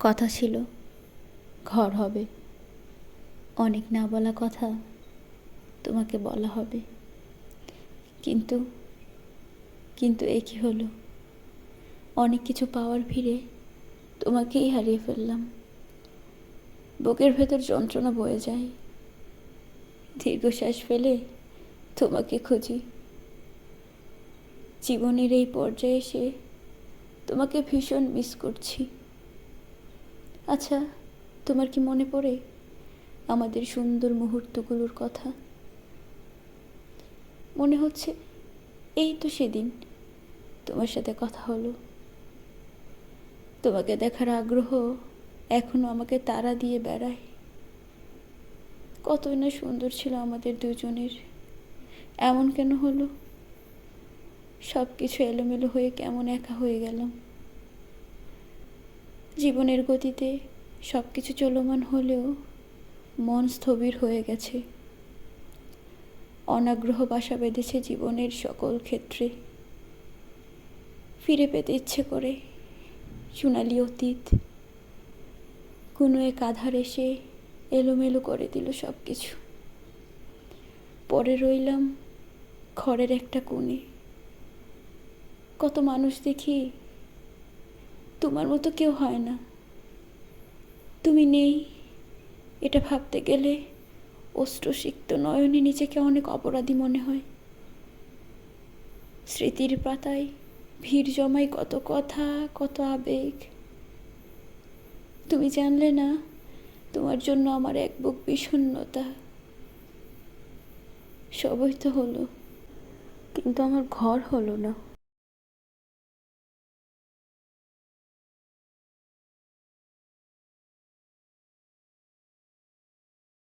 কথা ছিল। ঘর হবে। অনেক না বলা কথা তোমাকে বলা হবে। কিন্তু কিন্তু এ কি হলো? অনেক কিছু পাওয়ার ভিড়ে তোমাকেই হারিয়ে ফেললাম। বুকের ভেতর যন্ত্রণা বয়ে যায়। দীর্ঘশ্বাস ফেলে তোমাকে খুঁজি। জীবনের এই পর্যায়ে এসে তোমাকে ভীষণ মিস করছি। আচ্ছা তোমার কি মনে পড়ে আমাদের সুন্দর মুহূর্তগুলোর কথা? মনে হচ্ছে এই তো সেদিন তোমার সাথে কথা হলো। তোমাকে দেখার আগ্রহ এখনও আমাকে তারা দিয়ে বেড়ায়। কতই না সুন্দর ছিল আমাদের দুজনের। এমন কেন হলো? সব কিছু এলোমেলো হয়ে কেমন একা হয়ে গেলাম। জীবনের গতিতে সব কিছু চলমান হলেও মন স্থবির হয়ে গেছে। অনাগ্রহ বাসা বেঁধেছে জীবনের সকল ক্ষেত্রে। ফিরে পেতে ইচ্ছে করে সোনালি অতীত। কোনো এক আধার এসে এলোমেলো করে দিল সব কিছু পরে রইলাম ঘরের একটা কোণে। কত মানুষ দেখি তোমার মতো কেউ হয় না। তুমি নেই। এটা ভাবতে গেলে অস্ত্রসিক্ত নয়নে নিজেকে অনেক অপরাধী মনে হয়। স্মৃতির পাতায় ভিড় জমাই কত কথা, কত আবেগ। তুমি জানলে না তোমার জন্য আমার এক বুক বিষণ্ণতা। সবই তো হলো, কিন্তু আমার ঘর হলো না।